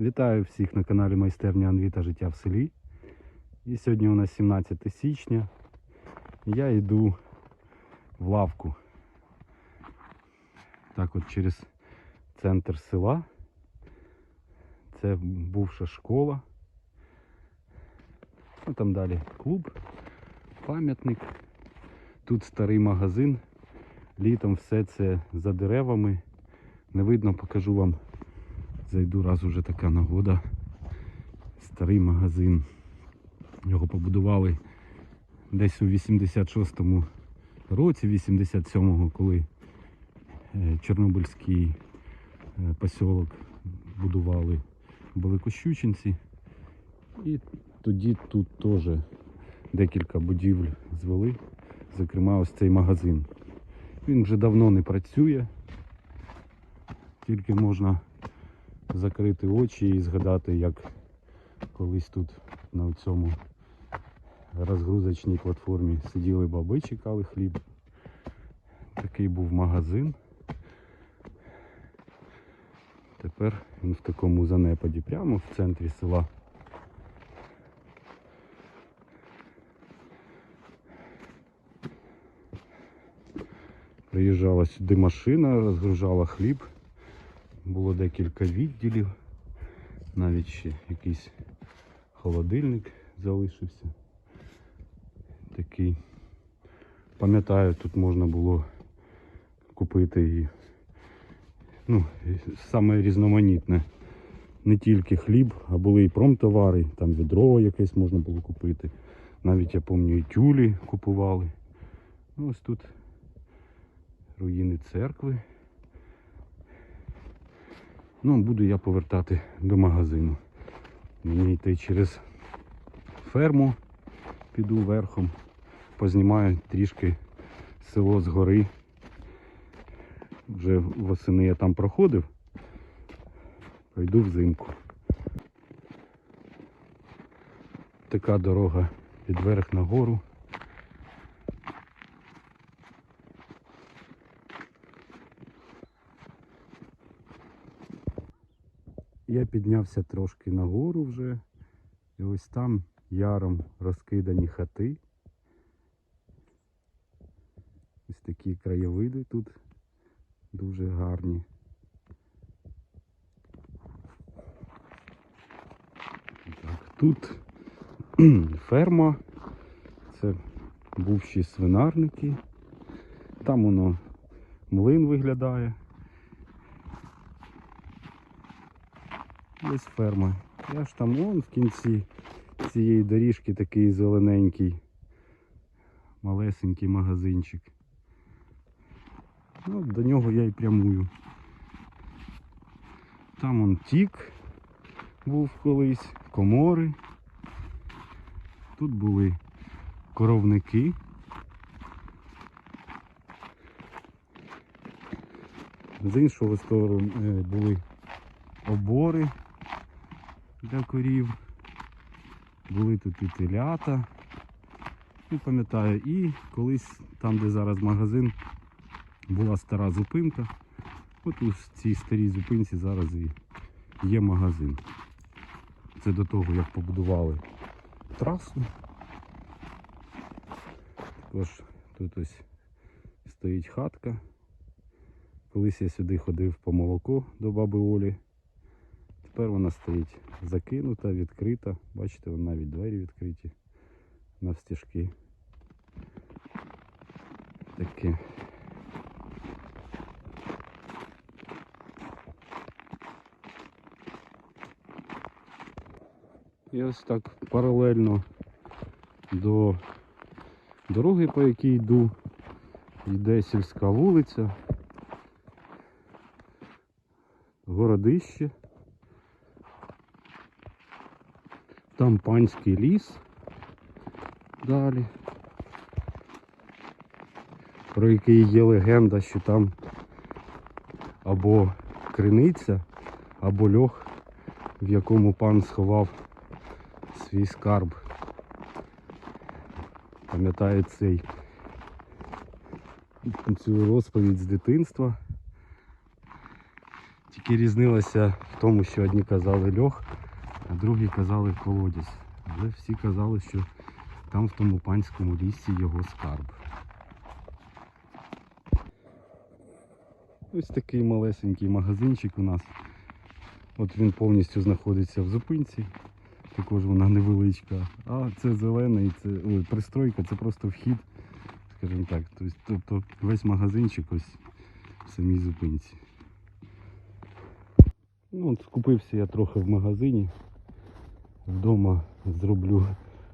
Вітаю всіх на каналі Майстерня Анві та життя в селі. І сьогодні у нас 17 січня. Я йду в лавку. Так от через центр села. Це бувша школа. Ну, там далі клуб, пам'ятник. Тут старий магазин. Літом все це за деревами. Не видно, покажу вам. Зайду раз уже така нагода. Старий магазин. Його побудували десь у 86-му році, 87-го, коли е, Чорнобильський е, посілок будували Великощучинці. І тоді тут теж декілька будівель звели, зокрема ось цей магазин. Він вже давно не працює, тільки можна закрити очі і згадати, як колись тут на цьому розгрузочній платформі сиділи баби, чекали хліб. Такий був магазин. Тепер він в такому занепаді, прямо в центрі села. Приїжджала сюди машина, розгружала хліб. Було декілька відділів, навіть ще якийсь холодильник залишився. Такий. Пам'ятаю, тут можна було купити і, ну, саме різноманітне. Не тільки хліб, а були і промтовари, там відро якесь можна було купити. Навіть я пам'ятаю, і тюлі купували. Ну, ось тут руїни церкви. Ну, буду я повертати до магазину. Мені йти через ферму, піду верхом, познімаю трішки село згори. Вже восени я там проходив, пройду взимку. Така дорога від верх на гору. Я піднявся трошки нагору вже. І ось там яром розкидані хати. Ось такі краєвиди тут дуже гарні. Так, тут ферма. Це бувші свинарники. Там воно млин виглядає. Ось ферма. Я ж там вон в кінці цієї доріжки такий зелененький, малесенький магазинчик. Ну, до нього я й прямую. Там он тік був колись, комори. Тут були коровники. З іншого сторону е, були обори для корів. Були тут і телята. Ну, пам'ятаю, і колись там, де зараз магазин, була стара зупинка. От у цій старій зупинці зараз і є магазин. Це до того, як побудували трасу. Також тут ось стоїть хатка. Колись я сюди ходив по молоко до баби Олі. Тепер вона стоїть закинута, відкрита. Бачите, навіть двері відкриті навстіжки. Таке. І ось так паралельно до дороги, по якій йду, йде сільська вулиця, городище. Там панський ліс далі, про який є легенда, що там або криниця, або льох, в якому пан сховав свій скарб. Пам'ятаю цей цю розповідь з дитинства. Тільки різнилося в тому, що одні казали льох, а другі казали колодязь. Але всі казали, що там в тому панському лісі його скарб. Ось такий малесенький магазинчик у нас. От він повністю знаходиться в зупинці. Також вона невеличка. А це зелений, це ой, пристройка, це просто вхід, скажімо так. Тобто, тобто весь магазинчик ось в самій зупинці. Ну, от скупився я трохи в магазині. Вдома зроблю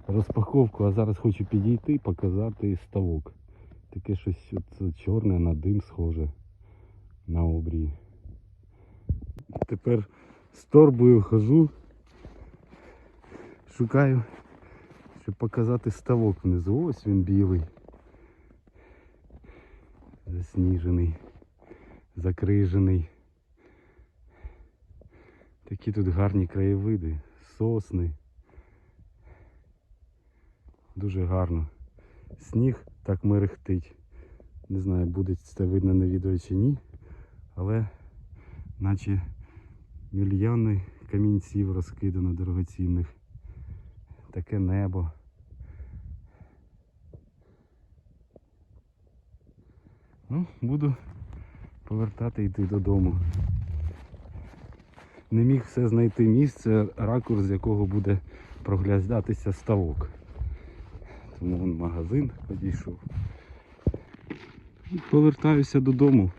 розпаковку, а зараз хочу підійти показати ставок. Таке щось от чорне на дим схоже на обрії. Тепер з торбою хожу, шукаю, щоб показати ставок внизу. Ось він білий. Засніжений, закрижений. Такі тут гарні краєвиди, сосни. Дуже гарно. Сніг так мерехтить. Не знаю, буде це видно на відео чи ні, але наче мільйони камінців розкидано дорогоцінних. Таке небо. Ну, буду повертати йти додому. Не міг все знайти місце, ракурс, з якого буде проглядатися ставок. Тому вон магазин підійшов. Повертаюся додому.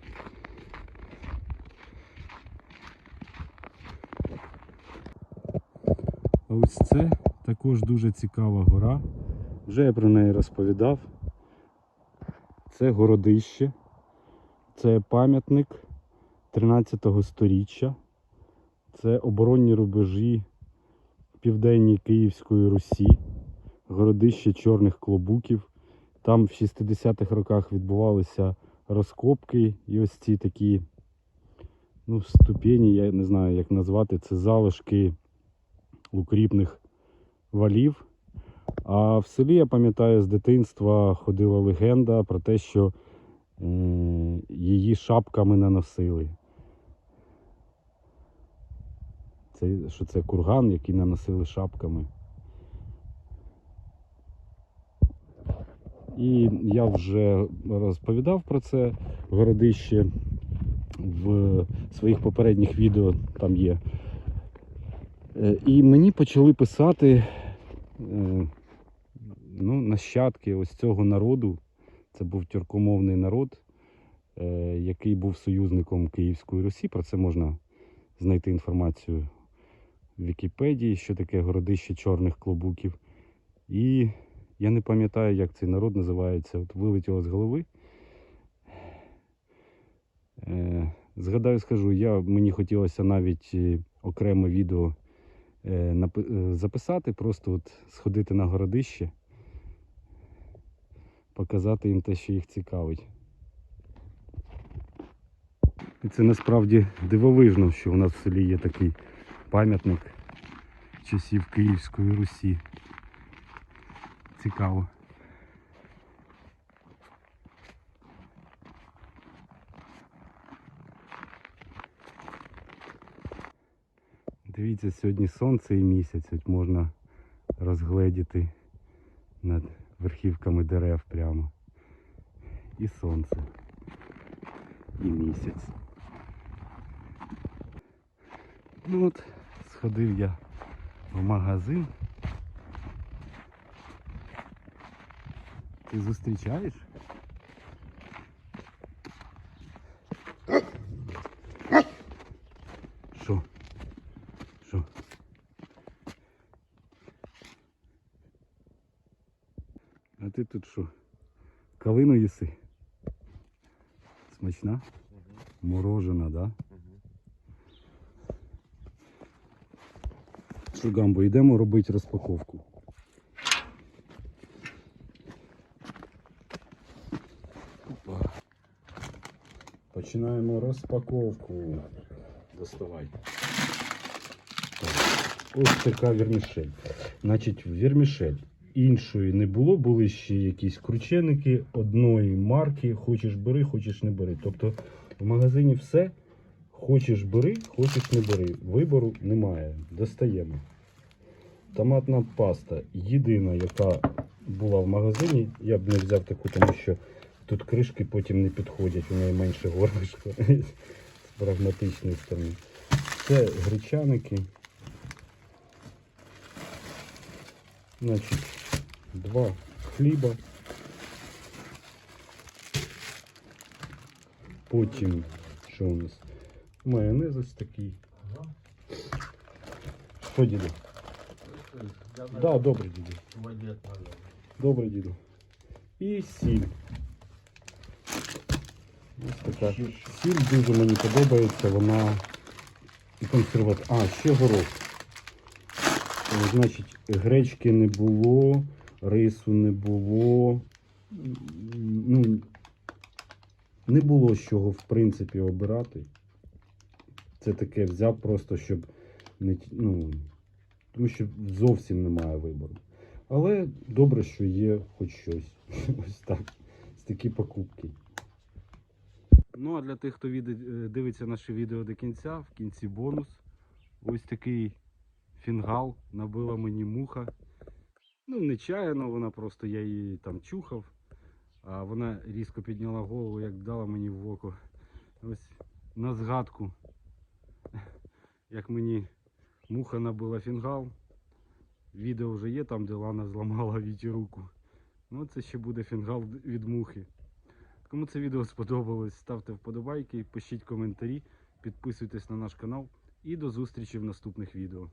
А ось це також дуже цікава гора. Вже я про неї розповідав. Це городище, це пам'ятник 13 го сторіччя, це оборонні рубежі південній Київської Русі, городище чорних клобуків. Там в 60-х роках відбувалися розкопки і ось ці такі ну, ступені, я не знаю, як назвати, це залишки укріпних валів. А в селі, я пам'ятаю, з дитинства ходила легенда про те, що е, її шапками наносили. Це, що це курган, який наносили шапками. І я вже розповідав про це городище в своїх попередніх відео там є. Е, І мені почали писати е, ну, нащадки ось цього народу. Це був тюркомовний народ, е, який був союзником Київської Русі. Про це можна знайти інформацію Вікіпедії, що таке городище чорних клобуків. І я не пам'ятаю, як цей народ називається. От вилетіло з голови. Е, згадаю, скажу, я, мені хотілося навіть е, окреме відео е, е, записати, просто от сходити на городище, показати їм те, що їх цікавить. І це насправді дивовижно, що у нас в селі є такий пам'ятник часів Київської Русі. Цікаво. Дивіться, сьогодні сонце і місяць от можна розгледіти над верхівками дерев прямо. І сонце, і місяць. Ну от, сходив я в магазин. Ти зустрічаєш? Що? Що? А ти тут що? Калину їси? Смачна? Морожена, да? Що, Гамбо, йдемо робити розпаковку. Опа. Починаємо розпаковку. Доставай. Ось така вермішель. Значить, вермішель. Іншої не було, були ще якісь крученики одної марки. Хочеш бери, хочеш не бери. Тобто в магазині все. Хочеш бери, хочеш не бери. Вибору немає. Достаємо. Томатна паста єдина, яка була в магазині. Я б не взяв таку, тому що тут кришки потім не підходять, у неї менше горлишко. З прагматичної сторони. Це гречаники. Значить, два хліба. Потім, що у нас? Майонез ось такий. Що, діду? Так, да, добре, діду. Добре, діду. І сіль. Ось така. Сіль дуже мені подобається, вона і консерват. А, ще горох. Е, Значить, гречки не було, рису не було. Ну, не було з чого, в принципі, обирати. Це таке взяв просто, щоб не ну, тому що зовсім немає вибору. Але добре, що є хоч щось. Ось так. З такі покупки. Ну, а для тих, хто е, дивиться наше відео до кінця, в кінці бонус. Ось такий фінгал набила мені муха. Ну, нечаянно, вона просто я її там чухав, а вона різко підняла голову, як дала мені в око. Ось на згадку, як мені муха набила фінгал. Відео вже є там, де Лана зламала Віті руку. Ну, це ще буде фінгал від мухи. Кому це відео сподобалось, ставте вподобайки, пишіть коментарі, підписуйтесь на наш канал і до зустрічі в наступних відео.